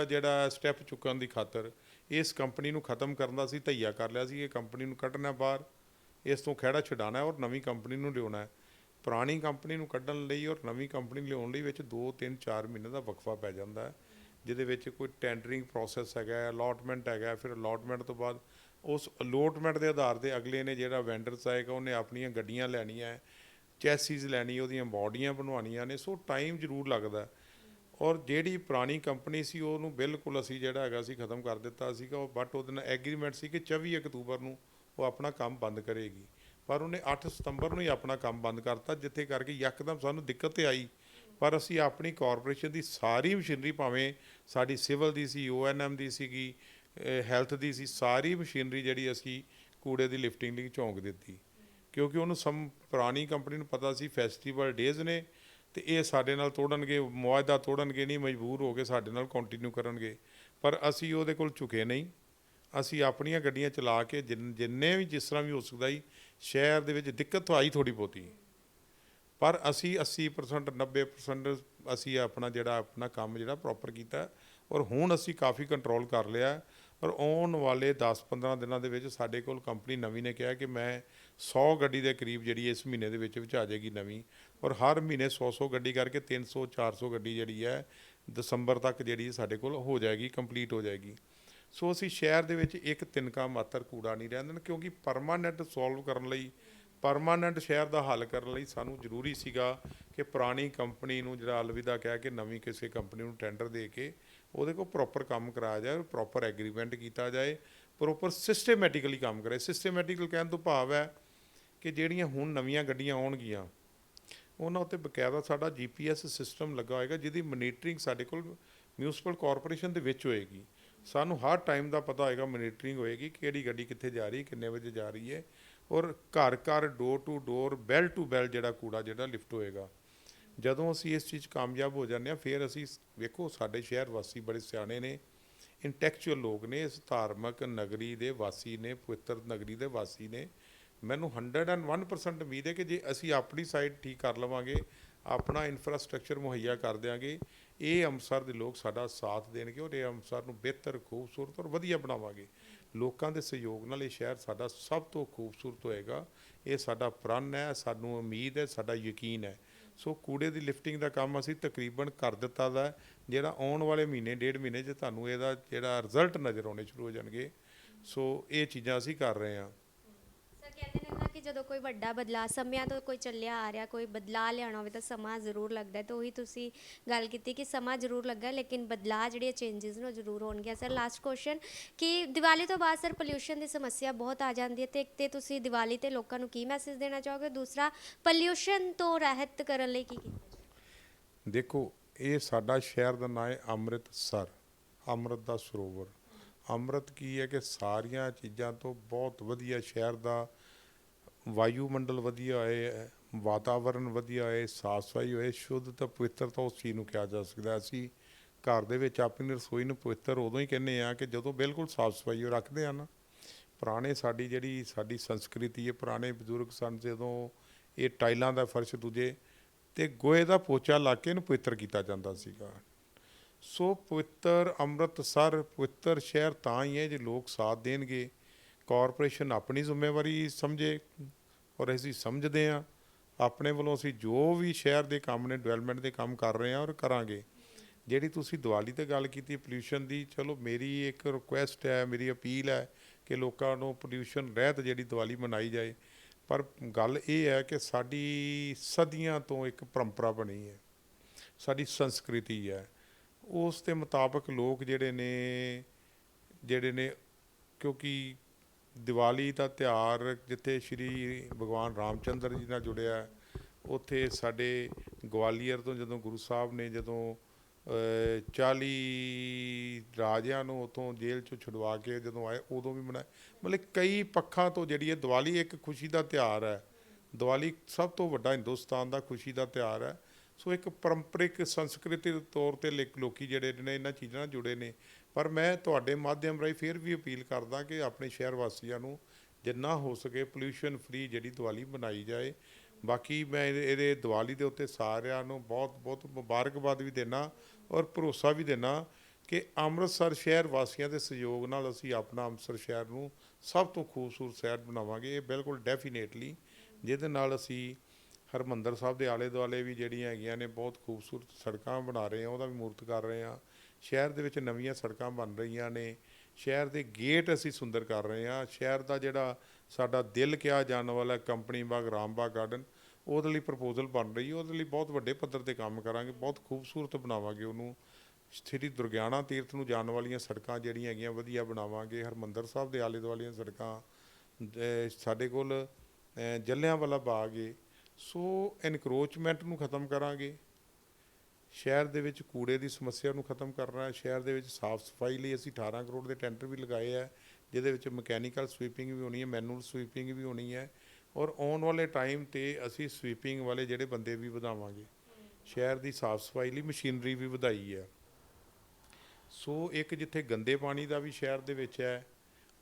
ਜਿਹੜਾ ਸਟੈਪ ਚੁੱਕਣ ਦੀ ਖਾਤਰ ਇਸ ਕੰਪਨੀ ਨੂੰ ਖਤਮ ਕਰਨ ਦਾ ਸੀ ਧਈਆ ਕਰ ਲਿਆ ਸੀ, ਇਹ ਕੰਪਨੀ ਨੂੰ ਕੱਢਣਾ ਬਾਹਰ, ਇਸ ਤੋਂ ਖਹਿੜਾ ਛਡਾਣਾ ਔਰ ਨਵੀਂ ਕੰਪਨੀ ਨੂੰ ਲਿਆਉਣਾ ਹੈ। ਪੁਰਾਣੀ ਕੰਪਨੀ ਨੂੰ ਕੱਢਣ ਲਈ ਔਰ ਨਵੀਂ ਕੰਪਨੀ ਲਿਆਉਣ ਲਈ ਵਿੱਚ 2 3 4 ਮਹੀਨੇ ਦਾ ਵਕਫਾ ਪੈ ਜਾਂਦਾ ਹੈ। ਜਿਹਦੇ ਵਿੱਚ ਕੋਈ ਟੈਂਡਰਿੰਗ ਪ੍ਰੋਸੈਸ ਹੈਗਾ ਅਲਾਟਮੈਂਟ ਹੈਗਾ, ਫਿਰ ਅਲਾਟਮੈਂਟ ਤੋਂ ਬਾਅਦ ਉਸ ਅਲੋਟਮੈਂਟ ਦੇ ਆਧਾਰ ਤੇ ਅਗਲੇ ਨੇ ਜਿਹੜਾ ਵੈਂਡਰਸ ਆਏਗਾ ਉਹਨੇ ਆਪਣੀਆਂ ਗੱਡੀਆਂ ਲੈਣੀਆਂ ਚੈਸਿਸ ਲੈਣੀ, ਉਹਦੀਆਂ ਬਾਡੀਆਂ ਬਣਵਾਉਣੀਆਂ ਨੇ, ਸੋ ਟਾਈਮ ਜ਼ਰੂਰ ਲੱਗਦਾ। ਔਰ ਜਿਹੜੀ ਪੁਰਾਣੀ ਕੰਪਨੀ ਸੀ, ਉਹਨੂੰ ਬਿਲਕੁਲ ਅਸੀਂ ਜਿਹੜਾ ਹੈਗਾ ਸੀ, ਖਤਮ ਕਰ ਦਿੱਤਾ ਸੀਗਾ, ਉਹ ਬਟ ਉਹਦੇ ਨਾਲ ਐਗਰੀਮੈਂਟ ਸੀ ਕਿ 24 ਅਕਤੂਬਰ ਨੂੰ ਉਹ ਆਪਣਾ ਕੰਮ ਬੰਦ ਕਰੇਗੀ। ਪਰ ਉਹਨੇ 8 ਸਤੰਬਰ ਨੂੰ ਹੀ ਆਪਣਾ ਕੰਮ ਬੰਦ ਕਰਤਾ, ਜਿੱਥੇ ਕਰਕੇ ਯਕਦਮ ਸਾਨੂੰ ਦਿੱਕਤ ਤੇ ਆਈ ਪਰ ਅਸੀਂ ਆਪਣੀ ਕਾਰਪੋਰੇਸ਼ਨ ਦੀ ਸਾਰੀ ਮਸ਼ੀਨਰੀ ਭਾਵੇਂ ਸਾਡੀ ਸਿਵਲ ਦੀ ਸੀ ਓਐਨਐਮ ਦੀ ਸੀਗੀ ਹੈਲਥ ਦੀ ਸੀ, ਸਾਰੀ ਮਸ਼ੀਨਰੀ ਜਿਹੜੀ ਅਸੀਂ ਕੂੜੇ ਦੀ ਲਿਫਟਿੰਗ ਲਈ ਝੋਂਕ ਦਿੱਤੀ। ਕਿਉਂਕਿ ਉਹਨੂੰ ਸਮ ਪੁਰਾਣੀ ਕੰਪਨੀ ਨੂੰ ਪਤਾ ਸੀ ਫੈਸਟੀਵਲ ਡੇਜ਼ ਨੇ, ਤੇ ਇਹ ਸਾਡੇ ਨਾਲ ਤੋੜਨਗੇ ਮੁਆਹਦਾ ਤੋੜਨਗੇ ਨਹੀਂ, ਮਜਬੂਰ ਹੋ ਕੇ ਸਾਡੇ ਨਾਲ ਕੰਟੀਨਿਊ ਕਰਨਗੇ। ਪਰ ਅਸੀਂ ਉਹਦੇ ਕੋਲ ਝੁਕੇ ਨਹੀਂ। ਅਸੀਂ ਆਪਣੀਆਂ ਗੱਡੀਆਂ ਚਲਾ ਕੇ ਜਿੰਨ- ਜਿੰਨੇ ਵੀ ਜਿਸ ਤਰ੍ਹਾਂ ਵੀ ਹੋ ਸਕਦਾ ਜੀ ਸ਼ਹਿਰ ਦੇ ਵਿੱਚ ਦਿੱਕਤ ਤਾਂ ਆਈ ਥੋੜੀ ਬਹੁਤੀ। ਪਰ ਅਸੀਂ 80% 90% ਅਸੀਂ ਆਪਣਾ ਜਿਹੜਾ ਆਪਣਾ ਕੰਮ ਜਿਹੜਾ ਪ੍ਰੋਪਰ ਕੀਤਾ ਔਰ ਹੁਣ ਅਸੀਂ ਕਾਫੀ ਕੰਟਰੋਲ ਕਰ ਲਿਆ। ਔਰ ਆਉਣ ਵਾਲੇ 10-15 ਦਿਨਾਂ ਦੇ ਵਿੱਚ ਸਾਡੇ ਕੋਲ ਕੰਪਨੀ ਨਵੀਂ ਨੇ ਕਿਹਾ ਕਿ ਮੈਂ 100 ਗੱਡੀ ਦੇ ਕਰੀਬ ਜਿਹੜੀ ਇਸ ਮਹੀਨੇ ਦੇ ਵਿੱਚ ਵਿੱਚ ਆ ਜਾਏਗੀ ਨਵੀਂ ਔਰ ਹਰ ਮਹੀਨੇ 100-100 ਗੱਡੀ ਕਰਕੇ 300-400 ਗੱਡੀ ਜਿਹੜੀ ਹੈ ਦਸੰਬਰ ਤੱਕ ਜਿਹੜੀ ਸਾਡੇ ਕੋਲ ਹੋ ਜਾਏਗੀ ਕੰਪਲੀਟ ਹੋ ਜਾਏਗੀ। ਸੋ ਅਸੀਂ ਸ਼ਹਿਰ ਦੇ ਵਿੱਚ ਇੱਕ ਤਿਨਕਾ ਮਾਤਰ ਕੂੜਾ ਨਹੀਂ ਰਹਿਣ ਦੇਣਾ ਕਿਉਂਕਿ ਪਰਮਾਨੈਂਟ ਸੋਲਵ ਕਰਨ ਲਈ ਪਰਮਾਨੈਂਟ ਸ਼ਹਿਰ ਦਾ ਹੱਲ ਕਰਨ ਲਈ ਸਾਨੂੰ ਜ਼ਰੂਰੀ ਸੀਗਾ ਕਿ ਪੁਰਾਣੀ ਕੰਪਨੀ ਨੂੰ ਜਿਹੜਾ ਅਲਵਿਦਾ ਕਹਿ ਕੇ ਨਵੀਂ ਕਿਸੇ ਕੰਪਨੀ ਨੂੰ ਟੈਂਡਰ ਦੇ ਕੇ ਉਹਦੇ ਕੋਲ ਪ੍ਰੋਪਰ ਕੰਮ ਕਰਾਇਆ ਜਾਏ ਪ੍ਰੋਪਰ ਐਗਰੀਮੈਂਟ ਕੀਤਾ ਜਾਏ ਪ੍ਰੋਪਰ ਸਿਸਟੇਮੈਟਿਕਲੀ ਕੰਮ ਕਰੇ ਸਿਸਟੇਮੈਟਿਕਲ ਕਹਿਣ ਤੋਂ ਭਾਵ ਹੈ ਕਿ ਜਿਹੜੀਆਂ ਹੁਣ ਨਵੀਆਂ ਗੱਡੀਆਂ ਆਉਣਗੀਆਂ, ਉਹਨਾਂ ਉੱਤੇ ਬਕਾਇਦਾ ਸਾਡਾ ਜੀਪੀਐਸ ਸਿਸਟਮ ਲੱਗਾ ਹੋਏਗਾ, ਜਿਹਦੀ ਮੋਨੀਟਰਿੰਗ ਸਾਡੇ ਕੋਲ ਮਿਊਨਿਸਪਲ ਕਾਰਪੋਰੇਸ਼ਨ ਦੇ ਵਿੱਚ ਹੋਏਗੀ। ਸਾਨੂੰ ਹਰ ਟਾਈਮ ਦਾ ਪਤਾ ਹੋਏਗਾ ਮੋਨੀਟਰਿੰਗ ਹੋਏਗੀ, ਕਿਹੜੀ ਗੱਡੀ ਕਿੱਥੇ ਜਾ ਰਹੀ ਕਿੰਨੇ ਵਜੇ ਜਾ ਰਹੀ ਹੈ। ਔਰ ਘਰ ਘਰ door to door bell to bell ਜਿਹੜਾ ਕੂੜਾ ਜਿਹੜਾ ਲਿਫਟ ਹੋਏਗਾ। ਜਦੋਂ ਅਸੀਂ ਇਸ ਚੀਜ਼ 'ਚ ਕਾਮਯਾਬ ਹੋ ਜਾਂਦੇ ਹਾਂ, ਫਿਰ ਅਸੀਂ ਵੇਖੋ ਸਾਡੇ ਸ਼ਹਿਰ ਵਾਸੀ ਬੜੇ ਸਿਆਣੇ ਨੇ ਇੰਟੈਕਚੁਅਲ ਲੋਕ ਨੇ, ਇਸ ਧਾਰਮਿਕ ਨਗਰੀ ਦੇ ਵਾਸੀ ਨੇ, ਪਵਿੱਤਰ ਨਗਰੀ ਦੇ ਵਾਸੀ ਨੇ। ਮੈਨੂੰ 101% ਉਮੀਦ ਹੈ ਕਿ ਜੇ ਅਸੀਂ ਆਪਣੀ ਸਾਈਡ ਠੀਕ ਕਰ ਲਵਾਂਗੇ, ਆਪਣਾ ਇਨਫਰਾਸਟ੍ਰਕਚਰ ਮੁਹੱਈਆ ਕਰ ਦਿਆਂਗੇ, ਇਹ ਅੰਮ੍ਰਿਤਸਰ ਦੇ ਲੋਕ ਸਾਡਾ ਸਾਥ ਦੇਣਗੇ ਔਰ ਇਹ ਅੰਮ੍ਰਿਤਸਰ ਨੂੰ ਬਿਹਤਰ, ਖੂਬਸੂਰਤ ਔਰ ਵਧੀਆ ਬਣਾਵਾਂਗੇ। ਲੋਕਾਂ ਦੇ ਸਹਿਯੋਗ ਨਾਲ ਇਹ ਸ਼ਹਿਰ ਸਾਡਾ ਸਭ ਤੋਂ ਖੂਬਸੂਰਤ ਹੋਏਗਾ। ਇਹ ਸਾਡਾ ਪ੍ਰਣ ਹੈ, ਸਾਨੂੰ ਉਮੀਦ ਹੈ, ਸਾਡਾ ਯਕੀਨ ਹੈ। ਸੋ ਕੂੜੇ ਦੀ ਲਿਫਟਿੰਗ ਦਾ ਕੰਮ ਅਸੀਂ ਤਕਰੀਬਨ ਕਰ ਦਿੱਤਾ ਦਾ ਜਿਹੜਾ ਆਉਣ ਵਾਲੇ ਮਹੀਨੇ, ਡੇਢ ਮਹੀਨੇ 'ਚ ਤੁਹਾਨੂੰ ਇਹਦਾ ਜਿਹੜਾ ਰਿਜ਼ਲਟ ਨਜ਼ਰ ਆਉਣੇ ਸ਼ੁਰੂ ਹੋ ਜਾਣਗੇ। ਸੋ ਇਹ ਚੀਜ਼ਾਂ ਅਸੀਂ ਕਰ ਰਹੇ ਹਾਂ। ਜਦੋਂ ਕੋਈ ਵੱਡਾ ਬਦਲਾਅ, ਸਮਿਆਂ ਤੋਂ ਕੋਈ ਚੱਲਿਆ ਆ ਰਿਹਾ, ਕੋਈ ਬਦਲਾਅ ਲਿਆਉਣਾ ਹੋਵੇ ਤਾਂ ਸਮਾਂ ਜ਼ਰੂਰ ਲੱਗਦਾ ਹੈ। ਤੇ ਉਹੀ ਤੁਸੀਂ ਗੱਲ ਕੀਤੀ ਕਿ ਸਮਾਂ ਜ਼ਰੂਰ ਲੱਗਾ, ਲੇਕਿਨ ਬਦਲਾਅ ਜਿਹੜੇ ਚੇਂਜਸ ਨੇ ਉਹ ਜ਼ਰੂਰ ਹੋਣਗੇ ਸਰ ਲਾਸਟ ਕੁਐਸਚਨ ਕਿ ਦੀਵਾਲੀ ਤੋਂ ਬਾਅਦ ਸਰ ਪੋਲਿਊਸ਼ਨ ਦੀ ਸਮੱਸਿਆ ਬਹੁਤ ਆ ਜਾਂਦੀ ਹੈ ਤੇ ਇੱਕ ਤੇ ਤੁਸੀਂ ਦੀਵਾਲੀ ਤੇ ਲੋਕਾਂ ਨੂੰ ਕੀ ਮੈਸੇਜ ਦੇਣਾ ਚਾਹੋਗੇ? ਦੂਸਰਾ ਪੋਲਿਊਸ਼ਨ ਤੋਂ ਰਹਿਤ ਕਰਨ ਲਈ ਕੀ ਕੀਤਾ ਜਾਵੇ? ਦੇਖੋ, ਇਹ ਸਾਡਾ ਸ਼ਹਿਰ ਦਾ ਨਾਂ ਹੈ ਅੰਮ੍ਰਿਤਸਰ, ਅੰਮ੍ਰਿਤ ਦਾ ਸਰੋਵਰ। ਅੰਮ੍ਰਿਤ ਕੀ ਹੈ ਕਿ ਸਾਰੀਆਂ ਚੀਜ਼ਾਂ ਤੋਂ ਬਹੁਤ ਵਧੀਆ ਸ਼ਹਿਰ ਦਾ ਵਾਯੂਮੰਡਲ ਵਧੀਆ ਹੈ ਵਾਤਾਵਰਣ ਵਧੀਆ ਹੈ ਸਾਫ਼ ਸਫ਼ਾਈ ਹੋਏ, ਸ਼ੁੱਧ ਤਾਂ ਪਵਿੱਤਰ ਤਾਂ ਉਸ ਚੀਜ਼ ਨੂੰ ਕਿਹਾ ਜਾ ਸਕਦਾ। ਅਸੀਂ ਘਰ ਦੇ ਵਿੱਚ ਆਪਣੀ ਰਸੋਈ ਨੂੰ ਪਵਿੱਤਰ ਉਦੋਂ ਹੀ ਕਹਿੰਦੇ ਆ ਕਿ ਜਦੋਂ ਬਿਲਕੁਲ ਸਾਫ਼ ਸਫ਼ਾਈ ਉਹ ਰੱਖਦੇ ਆ ਨਾ। ਪੁਰਾਣੇ ਸਾਡੀ ਜਿਹੜੀ ਸਾਡੀ ਸੰਸਕ੍ਰਿਤੀ ਹੈ, ਪੁਰਾਣੇ ਬਜ਼ੁਰਗ ਸਨ ਜਦੋਂ ਇਹ ਟਾਈਲਾਂ ਦਾ ਫਰਸ਼ ਦੂਜੇ ਤੇ ਗੋਏ ਦਾ ਪੋਚਾ ਲਾ ਕੇ ਇਹਨੂੰ ਪਵਿੱਤਰ ਕੀਤਾ ਜਾਂਦਾ ਸੀਗਾ। ਸੋ ਪਵਿੱਤਰ ਅੰਮ੍ਰਿਤਸਰ, ਪਵਿੱਤਰ ਸ਼ਹਿਰ ਤਾਂ ਹੀ ਹੈ ਜੇ ਲੋਕ ਸਾਥ ਦੇਣਗੇ। ਕਾਰਪੋਰੇਸ਼ਨ ਆਪਣੀ ਜ਼ਿੰਮੇਵਾਰੀ ਸਮਝੇ ਔਰ ਅਸੀਂ ਸਮਝਦੇ ਹਾਂ। ਆਪਣੇ ਵੱਲੋਂ ਅਸੀਂ ਜੋ ਵੀ ਸ਼ਹਿਰ ਦੇ ਕੰਮ ਨੇ ਡਿਵੈਲਪਮੈਂਟ ਦੇ ਕੰਮ ਕਰ ਰਹੇ ਹਾਂ ਔਰ ਕਰਾਂਗੇ। ਜਿਹੜੀ ਤੁਸੀਂ ਦੀਵਾਲੀ ਤੇ ਗੱਲ ਕੀਤੀ ਪੋਲਿਊਸ਼ਨ ਦੀ, ਚਲੋ ਮੇਰੀ ਇੱਕ ਰਿਕੁਐਸਟ ਹੈ, ਮੇਰੀ ਅਪੀਲ ਹੈ ਕਿ ਲੋਕਾਂ ਨੂੰ ਪੋਲਿਊਸ਼ਨ ਰਹਿਤ ਜਿਹੜੀ ਦੀਵਾਲੀ ਮਨਾਈ ਜਾਏ। ਪਰ ਗੱਲ ਇਹ ਹੈ ਕਿ ਸਾਡੀ ਸਦੀਆਂ ਤੋਂ ਇੱਕ ਪਰੰਪਰਾ ਬਣੀ ਹੈ। ਸਾਡੀ ਸੰਸਕ੍ਰਿਤੀ ਹੈ। ਉਸ ਦੇ ਮੁਤਾਬਕ ਲੋਕ ਜਿਹੜੇ ਨੇ ਜਿਹੜੇ ਨੇ ਕਿਉਂਕਿ ਦੀਵਾਲੀ ਦਾ ਤਿਉਹਾਰ ਜਿੱਥੇ ਸ਼੍ਰੀ ਭਗਵਾਨ ਰਾਮਚੰਦਰ ਜੀ ਨਾਲ ਜੁੜਿਆ ਉੱਥੇ ਸਾਡੇ ਗਵਾਲੀਅਰ ਤੋਂ ਜਦੋਂ ਗੁਰੂ ਸਾਹਿਬ ਨੇ ਜਦੋਂ ਅਹ, 40 ਰਾਜਿਆਂ ਨੂੰ ਉਥੋਂ ਜੇਲ੍ਹ ਚੋਂ ਛੁਡਵਾ ਕੇ ਜਦੋਂ ਆਏ ਉਦੋਂ ਵੀ ਮਨਾਏ। ਮਤਲਬ ਕਈ ਪੱਖਾਂ ਤੋਂ ਜਿਹੜੀ ਇਹ ਦੀਵਾਲੀ ਇੱਕ ਖੁਸ਼ੀ ਦਾ ਤਿਉਹਾਰ ਹੈ। ਦੀਵਾਲੀ ਸਭ ਤੋਂ ਵੱਡਾ ਹਿੰਦੁਸਤਾਨ ਦਾ ਖੁਸ਼ੀ ਦਾ ਤਿਉਹਾਰ ਹੈ। ਸੋ ਇੱਕ ਪਰੰਪਰਿਕ ਸੰਸਕ੍ਰਿਤੀ ਦੇ ਤੌਰ ਤੇ ਲਿਕ- ਲੋਕੀ ਜਿਹੜੇ ਨੇ ਇਹਨਾਂ ਚੀਜ਼ਾਂ ਨਾਲ ਜੁੜੇ ਨੇ। ਪਰ ਮੈਂ ਤੁਹਾਡੇ ਮਾਧਿਅਮ ਰਾਹੀਂ ਫਿਰ ਵੀ ਅਪੀਲ ਕਰਦਾ ਕਿ ਆਪਣੇ ਸ਼ਹਿਰ ਵਾਸੀਆਂ ਨੂੰ ਜਿੰਨਾ ਹੋ ਸਕੇ ਪੋਲਿਊਸ਼ਨ ਫ੍ਰੀ ਜਿਹੜੀ ਦੀਵਾਲੀ ਬਣਾਈ ਜਾਏ। ਬਾਕੀ ਮੈਂ ਇਹਦੇ ਇਹਦੇ ਦੀਵਾਲੀ ਦੇ ਉੱਤੇ ਸਾਰਿਆਂ ਨੂੰ ਬਹੁਤ ਬਹੁਤ ਮੁਬਾਰਕਬਾਦ ਵੀ ਦੇਣਾ ਔਰ ਭਰੋਸਾ ਵੀ ਦੇਣਾ ਕਿ ਅੰਮ੍ਰਿਤਸਰ ਸ਼ਹਿਰ ਵਾਸੀਆਂ ਦੇ ਸਹਿਯੋਗ ਨਾਲ ਅਸੀਂ ਆਪਣਾ ਅੰਮ੍ਰਿਤਸਰ ਸ਼ਹਿਰ ਨੂੰ ਸਭ ਤੋਂ ਖੂਬਸੂਰਤ ਸ਼ਹਿਰ ਬਣਾਵਾਂਗੇ। ਇਹ ਬਿਲਕੁਲ ਡੈਫੀਨੇਟਲੀ ਜਿਹਦੇ ਨਾਲ ਅਸੀਂ ਹਰਮੰਦਰ ਸਾਹਿਬ ਦੇ ਆਲੇ ਦੁਆਲੇ ਵੀ ਜਿਹੜੀਆਂ ਹੈਗੀਆਂ ਨੇ ਬਹੁਤ ਖੂਬਸੂਰਤ ਸੜਕਾਂ ਬਣਾ ਰਹੇ ਹਾਂ, ਉਹਦਾ ਵੀ ਮੂਰਤ ਕਰ ਰਹੇ ਹਾਂ। ਸ਼ਹਿਰ ਦੇ ਵਿੱਚ ਨਵੀਆਂ ਸੜਕਾਂ ਬਣ ਰਹੀਆਂ ਨੇ। ਸ਼ਹਿਰ ਦੇ ਗੇਟ ਅਸੀਂ ਸੁੰਦਰ ਕਰ ਰਹੇ ਹਾਂ। ਸ਼ਹਿਰ ਦਾ ਜਿਹੜਾ ਸਾਡਾ ਦਿਲ ਕਿਹਾ ਜਾਣ ਵਾਲਾ ਕੰਪਨੀ ਬਾਗ, ਰਾਮਬਾਗ ਗਾਰਡਨ, ਉਹਦੇ ਲਈ ਪ੍ਰਪੋਜ਼ਲ ਬਣ ਰਹੀ ਹੈ। ਉਹਦੇ ਲਈ ਬਹੁਤ ਵੱਡੇ ਪੱਧਰ ਤੇ ਕੰਮ ਕਰਾਂਗੇ। ਬਹੁਤ ਖੂਬਸੂਰਤ ਬਣਾਵਾਂਗੇ ਉਹਨੂੰ। ਸ੍ਰੀ ਦੁਰਗਿਆਣਾ ਤੀਰਥ ਨੂੰ ਜਾਣ ਵਾਲੀਆਂ ਸੜਕਾਂ ਜਿਹੜੀਆਂ ਹੈਗੀਆਂ, ਵਧੀਆ ਬਣਾਵਾਂਗੇ। ਹਰਮੰਦਰ ਸਾਹਿਬ ਦੇ ਆਲੇ ਦੁਆਲੀਆਂ ਸੜਕਾਂ ਸਾਡੇ ਕੋਲ, ਅਹ ਬਾਗ ਏ। ਸੋ ਐਨਕਰੋਚਮੈਂਟ ਨੂੰ ਖਤਮ ਕਰਾਂਗੇ। ਸ਼ਹਿਰ ਦੇ ਵਿੱਚ ਕੂੜੇ ਦੀ ਸਮੱਸਿਆ ਨੂੰ ਖਤਮ ਕਰਨਾ ਹੈ ਸ਼ਹਿਰ ਦੇ ਵਿੱਚ ਸਾਫ਼ ਸਫ਼ਾਈ ਲਈ ਅਸੀਂ 18 ਕਰੋੜ ਦੇ ਟੈਂਡਰ ਵੀ ਲਗਾਏ ਹੈ ਜਿਹਦੇ ਵਿੱਚ ਮਕੈਨੀਕਲ ਸਵੀਪਿੰਗ ਵੀ ਹੋਣੀ ਹੈ, ਮੈਨੂਅਲ ਸਵੀਪਿੰਗ ਵੀ ਹੋਣੀ ਹੈ ਔਰ ਆਉਣ ਵਾਲੇ ਟਾਈਮ ਤੇ ਅਸੀਂ ਸਵੀਪਿੰਗ ਵਾਲੇ ਜਿਹੜੇ ਬੰਦੇ ਵੀ ਵਧਾਵਾਂਗੇ। ਸ਼ਹਿਰ ਦੀ ਸਾਫ਼ ਸਫ਼ਾਈ ਲਈ ਮਸ਼ੀਨਰੀ ਵੀ ਵਧਾਈ ਹੈ। ਸੋ ਇੱਕ ਜਿੱਥੇ ਗੰਦੇ ਪਾਣੀ ਦਾ ਵੀ ਸ਼ਹਿਰ ਦੇ ਵਿੱਚ ਹੈ,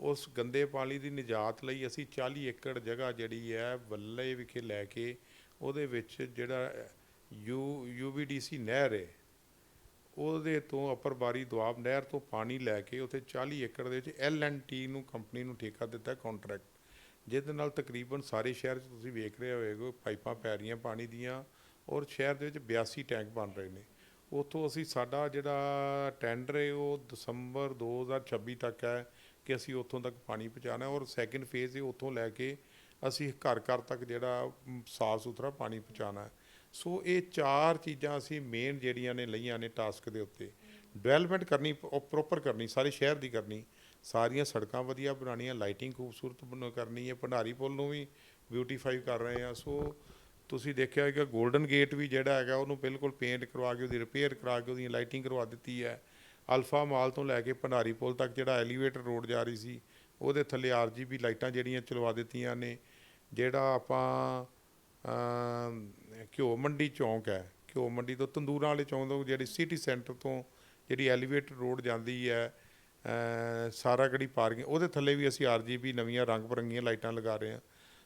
ਉਸ ਗੰਦੇ ਪਾਣੀ ਦੀ ਨਿਜਾਤ ਲਈ ਅਸੀਂ 40 ਏਕੜ ਜਗ੍ਹਾ ਜਿਹੜੀ ਹੈ ਬੱਲੇ ਵਿਖੇ ਲੈ ਕੇ ਉਹਦੇ ਵਿੱਚ ਜਿਹੜਾ ਯੂ ਯੂਬੀਡੀਸੀ ਨਹਿਰ ਹੈ ਉਹਦੇ ਤੋਂ ਅਪਰ ਬਾਰੀ ਦੁਆਬ ਨਹਿਰ ਤੋਂ ਪਾਣੀ ਲੈ ਕੇ ਉੱਥੇ 40 ਏਕੜ ਦੇ ਵਿੱਚ ਐਲ&ਟੀ ਨੂੰ ਕੰਪਨੀ ਨੂੰ ਠੇਕਾ ਦਿੱਤਾ ਕੰਟਰੈਕਟ ਜਿਹਦੇ ਨਾਲ ਤਕਰੀਬਨ ਸਾਰੇ ਸ਼ਹਿਰ 'ਚ ਤੁਸੀਂ ਵੇਖ ਰਹੇ ਹੋਵੇਗੇ, ਪਾਈਪਾਂ ਪੈ ਰਹੀਆਂ ਪਾਣੀ ਦੀਆਂ ਔਰ ਸ਼ਹਿਰ ਦੇ ਵਿੱਚ 82 ਟੈਂਕ ਬਣ ਰਹੇ ਨੇ। ਉੱਥੋਂ ਅਸੀਂ ਸਾਡਾ ਜਿਹੜਾ ਟੈਂਡਰ ਹੈ ਉਹ ਦਸੰਬਰ 2026 ਤੱਕ ਹੈ ਕਿ ਅਸੀਂ ਉੱਥੋਂ ਤੱਕ ਪਾਣੀ ਪਹੁੰਚਾਉਣਾ ਔਰ ਸੈਕਿੰਡ ਫੇਜ਼ ਹੈ ਉੱਥੋਂ ਲੈ ਕੇ ਅਸੀਂ ਘਰ ਘਰ ਤੱਕ ਜਿਹੜਾ ਸਾਫ਼ ਸੁਥਰਾ ਪਾਣੀ ਪਹੁੰਚਾਉਣਾ। ਹੈ ਸੋ ਇਹ ਚਾਰ ਚੀਜ਼ਾਂ ਅਸੀਂ ਮੇਨ ਜਿਹੜੀਆਂ ਨੇ ਲਈਆਂ ਨੇ ਟਾਸਕ ਦੇ ਉੱਤੇ। ਡਿਵੈਲਪਮੈਂਟ ਕਰਨੀ ਪ੍ਰੋਪਰ ਕਰਨੀ, ਸਾਰੇ ਸ਼ਹਿਰ ਦੀ ਕਰਨੀ। ਸਾਰੀਆਂ ਸੜਕਾਂ ਵਧੀਆ ਬਣਾਉਣੀਆਂ ਲਾਈਟਿੰਗ ਖੂਬਸੂਰਤ ਬਣਾ- ਕਰਨੀ ਹੈ, ਭੰਡਾਰੀ ਪੁਲ ਨੂੰ ਵੀ ਬਿਊਟੀਫਾਈ ਕਰ ਰਹੇ ਆ ਸੋ ਤੁਸੀਂ ਦੇਖਿਆ ਹੋਵੇਗਾ 골ਡਨ ਗੇਟ ਵੀ ਜਿਹੜਾ ਹੈਗਾ, ਉਹਨੂੰ ਬਿਲਕੁਲ ਪੇਂਟ ਕਰਵਾ ਕੇ ਉਹਦੀ ਰਿਪੇਅਰ ਕਰਾ ਕੇ ਉਹਦੀ ਲਾਈਟਿੰਗ ਕਰਵਾ ਦਿੱਤੀ ਹੈ। ਅਲਫਾ ਮਾਲ ਤੋਂ ਲੈ ਕੇ ਭੰਡਾਰੀ ਪੁਲ ਤੱਕ ਜਿਹੜਾ ਐਲੀਵੇਟਰ ਰੋਡ ਜਾ ਰਹੀ ਸੀ, ਉਹਦੇ ਥੱਲੇ ਆਰਜੀਬੀ ਲਾਈਟਾਂ ਜਿਹੜੀਆਂ ਚਲਵਾ ਦਿੱਤੀਆਂ ਨੇ। ਜਿਹੜਾ ਆਪਾਂ ਘਿਓ ਮੰਡੀ ਚੌਂਕ ਹੈ। ਘਿਓ ਮੰਡੀ ਤੋਂ ਤੰਦੂਰਾਂ ਵਾਲੇ ਚੌਂਕ ਤੋਂ ਜਿਹੜੀ ਸਿਟੀ ਸੈਂਟਰ ਤੋਂ ਜਿਹੜੀ ਐਲੀਵੇਟਡ ਰੋਡ ਜਾਂਦੀ ਹੈ ਸਾਰਾ ਸਾਰਾਗੜੀ ਪਾਰਕਿੰਗ ਉਹਦੇ ਥੱਲੇ ਵੀ ਅਸੀਂ ਆਰਜੀਬੀ ਨਵੀਆਂ ਰੰਗ ਬਰੰਗੀਆਂ ਲਾਈਟਾਂ ਲਗਾ ਰਹੇ ਹਾਂ।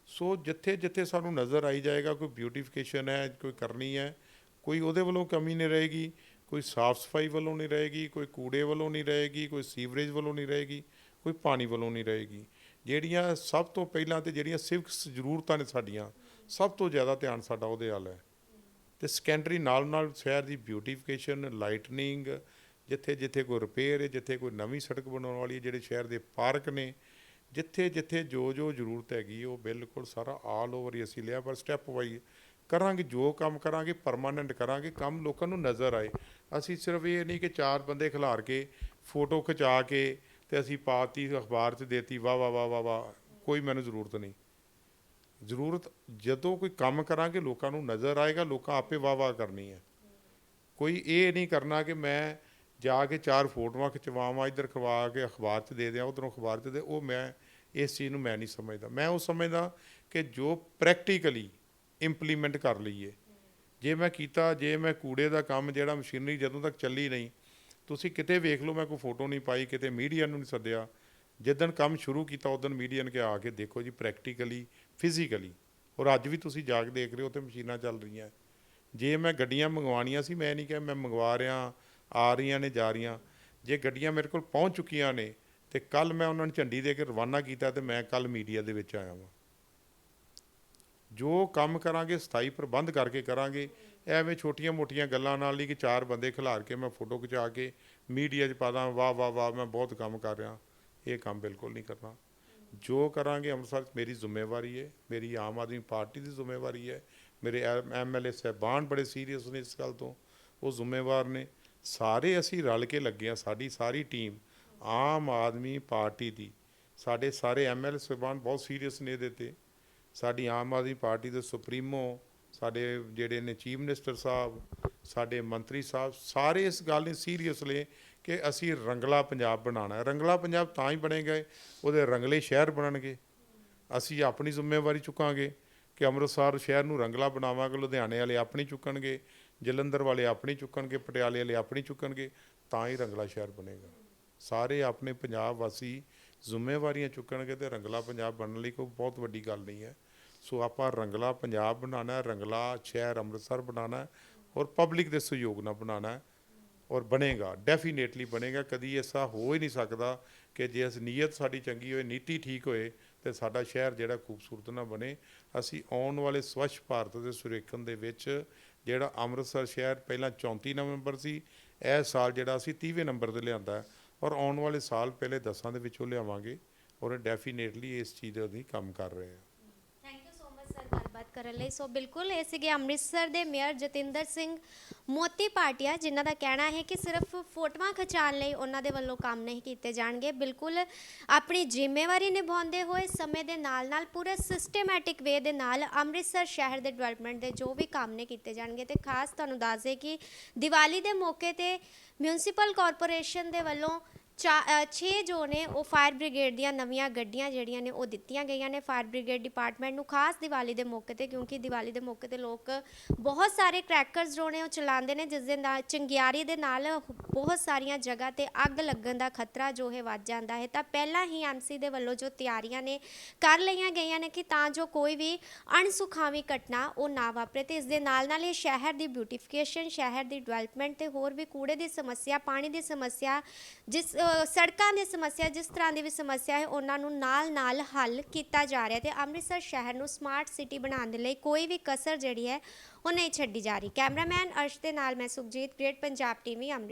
ਸੋ ਜਿੱਥੇ ਜਿੱਥੇ ਸਾਨੂੰ ਨਜ਼ਰ ਆਈ ਜਾਏਗਾ, ਕੋਈ ਬਿਊਟੀਫਿਕੇਸ਼ਨ ਹੈ, ਕੋਈ ਕਰਨੀ ਹੈ, ਕੋਈ ਉਹਦੇ ਵੱਲੋਂ ਕਮੀ ਨਹੀਂ ਰਹੇਗੀ, ਕੋਈ ਸਾਫ਼ ਸਫ਼ਾਈ ਵੱਲੋਂ ਨਹੀਂ ਰਹੇਗੀ, ਕੋਈ ਕੂੜੇ ਵੱਲੋਂ ਨਹੀਂ ਰਹੇਗੀ, ਕੋਈ ਸੀਵਰੇਜ ਵੱਲੋਂ ਨਹੀਂ ਰਹੇਗੀ, ਕੋਈ ਪਾਣੀ ਵੱਲੋਂ ਨਹੀਂ ਰਹੇਗੀ। ਜਿਹੜੀਆਂ ਸਭ ਤੋਂ ਪਹਿਲਾਂ ਤੇ ਜਿਹੜੀਆਂ ਸਿਵਕ ਜ਼ਰੂਰਤਾਂ ਨੇ ਸਾਡੀਆਂ ਸਭ ਤੋਂ ਜ਼ਿਆਦਾ ਧਿਆਨ ਸਾਡਾ ਉਹਦੇ ਵੱਲ ਹੈ। ਤੇ ਸੈਕੰਡਰੀ ਨਾਲ ਨਾਲ ਸ਼ਹਿਰ ਦੀ ਬਿਊਟੀਫਿਕੇਸ਼ਨ ਲਾਈਟਨਿੰਗ ਜਿੱਥੇ ਜਿੱਥੇ ਕੋਈ ਰਿਪੇਅਰ ਹੈ, ਜਿੱਥੇ ਕੋਈ ਨਵੀਂ ਸੜਕ ਬਣਾਉਣ ਵਾਲੀ ਹੈ, ਜਿਹੜੇ ਸ਼ਹਿਰ ਦੇ ਪਾਰਕ ਨੇ, ਜਿੱਥੇ ਜਿੱਥੇ ਜੋ ਜੋ ਜ਼ਰੂਰਤ ਹੈਗੀ ਉਹ ਬਿਲਕੁਲ ਸਾਰਾ ਆਲ ਓਵਰ ਹੀ ਅਸੀਂ ਲਿਆ, ਪਰ ਸਟੈਪ ਵਾਈ ਕਰਾਂਗੇ, ਜੋ ਕੰਮ ਕਰਾਂਗੇ ਪਰਮਾਨੈਂਟ ਕਰਾਂਗੇ, ਕੰਮ ਲੋਕਾਂ ਨੂੰ ਨਜ਼ਰ ਆਏ। ਅਸੀਂ ਸਿਰਫ ਇਹ ਨਹੀਂ ਕਿ ਚਾਰ ਬੰਦੇ ਖਿਲਾਰ ਕੇ ਫੋਟੋ ਖਿਚਾ ਕੇ ਤੇ ਅਸੀਂ ਪਾਤੀ, ਅਖਬਾਰ 'ਚ ਦੇਤੀ, ਵਾਹ ਵਾਹ ਵਾਹ ਵਾਹ ਵਾਹ, ਕੋਈ ਮੈਨੂੰ ਜ਼ਰੂਰਤ ਨਹੀਂ। ਜ਼ਰੂਰਤ ਜਦੋਂ ਕੋਈ ਕੰਮ ਕਰਾਂਗੇ, ਲੋਕਾਂ ਨੂੰ ਨਜ਼ਰ ਆਏਗਾ, ਲੋਕਾਂ ਆਪੇ ਵਾਹ ਵਾਹ ਕਰਨੀ ਹੈ ਕੋਈ ਇਹ ਨਹੀਂ ਕਰਨਾ ਕਿ ਮੈਂ ਜਾ ਕੇ ਚਾਰ ਫੋਟੋਆਂ ਖਿਚਵਾਵਾਂ, ਇੱਧਰ ਖਵਾ ਕੇ ਅਖਬਾਰ 'ਚ ਦੇ ਦਿਆਂ, ਉਧਰੋਂ ਅਖਬਾਰ 'ਚ ਦੇ ਉਹ ਮੈਂ ਇਸ ਚੀਜ਼ ਨੂੰ ਮੈਂ ਨਹੀਂ ਸਮਝਦਾ। ਮੈਂ ਉਹ ਸਮਝਦਾ ਕਿ ਜੋ ਪ੍ਰੈਕਟੀਕਲੀ ਇੰਪਲੀਮੈਂਟ ਕਰ ਲਈਏ। ਜੇ ਮੈਂ ਕੀਤਾ, ਜੇ ਮੈਂ ਕੂੜੇ ਦਾ ਕੰਮ, ਜਿਹੜਾ ਮਸ਼ੀਨਰੀ ਜਦੋਂ ਤੱਕ ਚੱਲੀ ਨਹੀਂ, ਤੁਸੀਂ ਕਿਤੇ ਵੇਖ ਲਓ, ਮੈਂ ਕੋਈ ਫੋਟੋ ਨਹੀਂ ਪਾਈ, ਕਿਤੇ ਮੀਡੀਆ ਨੂੰ ਨਹੀਂ ਸੱਦਿਆ ਜਿੱਦਣ ਕੰਮ ਸ਼ੁਰੂ ਕੀਤਾ, ਉਦੋਂ ਮੀਡੀਆ ਨੇ ਕਿਹਾ, ਆ ਕੇ ਦੇਖੋ ਜੀ ਪ੍ਰੈਕਟੀਕਲੀ ਫਿਜ਼ੀਕਲੀ ਔਰ ਅੱਜ ਵੀ ਤੁਸੀਂ ਜਾ ਕੇ ਦੇਖ ਰਹੇ ਹੋ ਤੇ ਮਸ਼ੀਨਾਂ ਚੱਲ ਰਹੀਆਂ। ਜੇ ਮੈਂ ਗੱਡੀਆਂ ਮੰਗਵਾਉਣੀਆਂ ਸੀ, ਮੈਂ ਨਹੀਂ ਕਿਹਾ, ਮੈਂ ਮੰਗਵਾ ਰਿਹਾ, ਆ ਰਹੀਆਂ ਨੇ, ਜਾ ਰਹੀਆਂ। ਜੇ ਗੱਡੀਆਂ ਮੇਰੇ ਕੋਲ ਪਹੁੰਚ ਚੁੱਕੀਆਂ ਨੇ, ਤੇ ਕੱਲ ਮੈਂ ਉਹਨਾਂ ਨੂੰ ਝੰਡੀ ਦੇ ਕੇ ਰਵਾਨਾ ਕੀਤਾ ਤੇ ਮੈਂ ਕੱਲ ਮੀਡੀਆ ਦੇ ਵਿੱਚ ਆਇਆ ਵਾਂ। ਜੋ ਕੰਮ ਕਰਾਂਗੇ, ਸਥਾਈ ਪ੍ਰਬੰਧ ਕਰਕੇ ਕਰਾਂਗੇ, ਐਵੇਂ ਛੋਟੀਆਂ-ਮੋਟੀਆਂ ਗੱਲਾਂ ਨਾਲ ਨਹੀਂ ਕਿ ਚਾਰ ਬੰਦੇ ਖਿਲਾਰ ਕੇ ਮੈਂ ਫੋਟੋ ਖਿਚਾ ਕੇ ਮੀਡੀਆ 'ਚ ਪਾ ਦਾਂ, ਵਾਹ ਵਾਹ ਵਾਹ, ਮੈਂ ਬਹੁਤ ਕੰਮ ਕਰ ਰਿਹਾ। ਇਹ ਕੰਮ ਬਿਲਕੁਲ ਨਹੀਂ ਕਰਨਾ। ਜੋ ਕਰਾਂਗੇ ਅੰਮ੍ਰਿਤਸਰ 'ਚ ਮੇਰੀ ਜ਼ਿੰਮੇਵਾਰੀ ਹੈ, ਮੇਰੀ ਆਮ ਆਦਮੀ ਪਾਰਟੀ ਦੀ ਜ਼ਿੰਮੇਵਾਰੀ ਹੈ, ਮੇਰੇ ਐਮਐਲਏ ਸਾਹਿਬਾਨ ਬੜੇ ਸੀਰੀਅਸ ਨੇ ਇਸ ਗੱਲ ਤੋਂ, ਉਹ ਜ਼ਿੰਮੇਵਾਰ ਨੇ। ਸਾਰੇ ਅਸੀਂ ਰਲ ਕੇ ਲੱਗੇ ਹਾਂ, ਸਾਡੀ ਸਾਰੀ ਟੀਮ ਆਮ ਆਦਮੀ ਪਾਰਟੀ ਦੀ। ਸਾਡੇ ਸਾਰੇ ਐਮਐਲਏ ਸਾਹਿਬਾਨ ਬਹੁਤ ਸੀਰੀਅਸ ਨੇ ਇਹਦੇ ਤੇ। ਸਾਡੀ ਆਮ ਆਦਮੀ ਪਾਰਟੀ ਦੇ ਸੁਪਰੀਮੋ, ਸਾਡੇ ਜਿਹੜੇ ਨੇ ਚੀਫ ਮਿਨਿਸਟਰ ਸਾਹਿਬ, ਸਾਡੇ ਮੰਤਰੀ ਸਾਹਿਬ, ਸਾਰੇ ਇਸ ਗੱਲ ਨੇ ਸੀਰੀਅਸ ਲਏ ਕਿ ਅਸੀਂ ਰੰਗਲਾ ਪੰਜਾਬ ਬਣਾਉਣਾ ਰੰਗਲਾ ਪੰਜਾਬ ਤਾਂ ਹੀ ਬਣੇਗਾ ਉਹਦੇ ਰੰਗਲੇ ਸ਼ਹਿਰ ਬਣਨਗੇ। ਅਸੀਂ ਆਪਣੀ ਜ਼ਿੰਮੇਵਾਰੀ ਚੁੱਕਾਂਗੇ ਕਿ ਅੰਮ੍ਰਿਤਸਰ ਸ਼ਹਿਰ ਨੂੰ ਰੰਗਲਾ ਬਣਾਵਾਂਗੇ, ਲੁਧਿਆਣੇ ਵਾਲੇ ਆਪਣੀ ਚੁੱਕਣਗੇ, ਜਲੰਧਰ ਵਾਲੇ ਆਪਣੀ ਚੁੱਕਣਗੇ, ਪਟਿਆਲੇ ਵਾਲੇ ਆਪਣੀ ਚੁੱਕਣਗੇ, ਤਾਂ ਹੀ ਰੰਗਲਾ ਸ਼ਹਿਰ ਬਣੇਗਾ। ਸਾਰੇ ਆਪਣੇ ਪੰਜਾਬ ਵਾਸੀ ਜ਼ਿੰਮੇਵਾਰੀਆਂ ਚੁੱਕਣਗੇ ਤੇ ਰੰਗਲਾ ਪੰਜਾਬ ਬਣਨ ਲਈ ਕੋਈ ਬਹੁਤ ਵੱਡੀ ਗੱਲ ਨਹੀਂ ਹੈ। ਸੋ ਆਪਾਂ ਰੰਗਲਾ ਪੰਜਾਬ ਬਣਾਉਣਾ ਰੰਗਲਾ ਸ਼ਹਿਰ ਅੰਮ੍ਰਿਤਸਰ ਬਣਾਉਣਾ ਔਰ ਪਬਲਿਕ ਦੇ ਸਹਿਯੋਗ ਨਾਲ ਬਣਾਉਣਾ ਔਰ ਬਣੇਗਾ ਡੈਫੀਨੇਟਲੀ ਬਣੇਗਾ, ਕਦੀ ਐਸਾ ਹੋ ਹੀ ਨਹੀਂ ਸਕਦਾ ਕਿ ਜੇ ਅਸ ਨੀਅਤ ਸਾਡੀ ਚੰਗੀ ਹੋਏ, ਨੀਤੀ ਠੀਕ ਹੋਏ, ਤੇ ਸਾਡਾ ਸ਼ਹਿਰ ਜਿਹੜਾ ਖੂਬਸੂਰਤ ਨਾ ਬਣੇ। ਅਸੀਂ ਆਉਣ ਵਾਲੇ ਸਵੱਛ ਭਾਰਤ ਦੇ ਸੁਰੇਖਣ ਦੇ ਵਿੱਚ ਜਿਹੜਾ ਅੰਮ੍ਰਿਤਸਰ ਸ਼ਹਿਰ ਪਹਿਲਾਂ 34 ਨਵੰਬਰ ਸੀ, ਇਹ ਸਾਲ ਜਿਹੜਾ ਅਸੀਂ 30ਵੇਂ ਨੰਬਰ ਤੇ ਲਿਆਂਦਾ ਔਰ ਆਉਣ ਵਾਲੇ ਸਾਲ ਪਹਿਲੇ 10ਾਂ ਦੇ ਵਿੱਚੋਂ ਲਿਆਵਾਂਗੇ ਔਰ ਡੈਫੀਨੇਟਲੀ ਇਸ ਚੀਜ਼ ਦੇ ਅਸੀਂ ਕੰਮ ਕਰ ਰਹੇ ਹਾਂ thank you so much sir ਗੱਲਬਾਤ ਕਰਨ ਲਈ। ਸੋ ਬਿਲਕੁਲ ਇਹ ਸੀਗੇ ਅੰਮ੍ਰਿਤਸਰ ਦੇ ਮੇਅਰ ਜਤਿੰਦਰ ਸਿੰਘ ਮੋਤੀ ਪਾਟਿਆ, ਜਿਨ੍ਹਾਂ ਦਾ ਕਹਿਣਾ ਹੈ ਕਿ ਸਿਰਫ ਫੋਟੋਆਂ ਖਿਚਾਉਣ ਲਈ ਉਹਨਾਂ ਦੇ ਵੱਲੋਂ ਕੰਮ ਨਹੀਂ ਕੀਤੇ ਜਾਣਗੇ। ਬਿਲਕੁਲ ਆਪਣੀ ਜ਼ਿੰਮੇਵਾਰੀ ਨਿਭਾਉਂਦੇ ਹੋਏ ਸਮੇਂ ਦੇ ਨਾਲ-ਨਾਲ ਪੂਰੇ ਸਿਸਟਮੈਟਿਕ ਵੇ ਦੇ ਨਾਲ ਅੰਮ੍ਰਿਤਸਰ ਸ਼ਹਿਰ ਦੇ ਡਿਵੈਲਪਮੈਂਟ ਦੇ ਜੋ ਵੀ ਕੰਮ ਨੇ ਕੀਤੇ ਜਾਣਗੇ। ਤੇ ਖਾਸ ਤੁਹਾਨੂੰ ਦੱਸ ਦੇ ਕਿ ਦੀਵਾਲੀ ਦੇ ਮੌਕੇ ਤੇ ਮਿਊਨਿਸਪਲ ਕਾਰਪੋਰੇਸ਼ਨ ਦੇ ਵੱਲੋਂ 6 ਜੋ ਨੇ, ਉਹ ਫਾਇਰ ਬ੍ਰਿਗੇਡ ਦੀਆਂ ਨਵੀਆਂ ਗੱਡੀਆਂ ਜਿਹੜੀਆਂ ਨੇ, ਉਹ ਦਿੱਤੀਆਂ ਗਈਆਂ ਨੇ ਫਾਇਰ ਬ੍ਰਿਗੇਡ ਡਿਪਾਰਟਮੈਂਟ ਨੂੰ, ਖਾਸ ਦੀਵਾਲੀ ਦੇ ਮੌਕੇ ਤੇ, ਕਿਉਂਕਿ ਦੀਵਾਲੀ ਦੇ ਮੌਕੇ ਤੇ ਲੋਕ ਬਹੁਤ ਸਾਰੇ ਕ੍ਰੈਕਰਸ ਜੋ ਨੇ, ਉਹ ਚਲਾਉਂਦੇ ਨੇ, ਜਿਸ ਦੇ ਨਾਲ ਚੰਗਿਆਰੀ ਦੇ ਨਾਲ ਬਹੁਤ ਸਾਰੀਆਂ ਜਗ੍ਹਾ ਤੇ ਅੱਗ ਲੱਗਣ ਦਾ ਖਤਰਾ ਜੋ ਹੈ ਵੱਧ ਜਾਂਦਾ ਹੈ, ਤਾਂ ਪਹਿਲਾਂ ਹੀ ਐਮਸੀ ਦੇ ਵੱਲੋਂ ਜੋ ਤਿਆਰੀਆਂ ਨੇ ਕਰ ਲਈਆਂ ਗਈਆਂ ਨੇ ਕਿ ਤਾਂ ਜੋ ਕੋਈ ਵੀ ਅਣਸੁਖਾਵੀ ਘਟਨਾ ਉਹ ਨਾ ਵਾਪਰੇ ਤੇ ਇਸ ਦੇ ਨਾਲ ਨਾਲ ਇਹ ਸ਼ਹਿਰ ਦੀ ਬਿਊਟੀਫਿਕੇਸ਼ਨ ਸ਼ਹਿਰ ਦੀ ਡਿਵੈਲਪਮੈਂਟ ਤੇ ਹੋਰ ਵੀ ਕੂੜੇ ਦੀ ਸਮੱਸਿਆ, ਪਾਣੀ ਦੀ ਸਮੱਸਿਆ, ਜਿਸ ਸੜਕਾਂ ਦੀ ਸਮੱਸਿਆ, ਜਿਸ ਤਰ੍ਹਾਂ ਦੀ ਵੀ ਸਮੱਸਿਆ ਹੈ, ਉਹਨਾਂ ਨੂੰ ਨਾਲ-ਨਾਲ ਹੱਲ ਕੀਤਾ ਜਾ ਰਿਹਾ ਤੇ ਅੰਮ੍ਰਿਤਸਰ ਸ਼ਹਿਰ ਨੂੰ ਸਮਾਰਟ ਸਿਟੀ ਬਣਾਉਣ ਦੇ ਲਈ ਕੋਈ ਵੀ ਕਸਰ ਜਿਹੜੀ ਹੈ, ਉਹ ਨਹੀਂ ਛੱਡੀ ਜਾ ਰਹੀ। ਕੈਮਰਾਮੈਨ ਅਰਸ਼ ਦੇ ਨਾਲ ਮੈਂ ਸੁਖਜੀਤ ਗ੍ਰੇਟ ਪੰਜਾਬ ਟੀਵੀ ਅੰਮ੍ਰਿਤ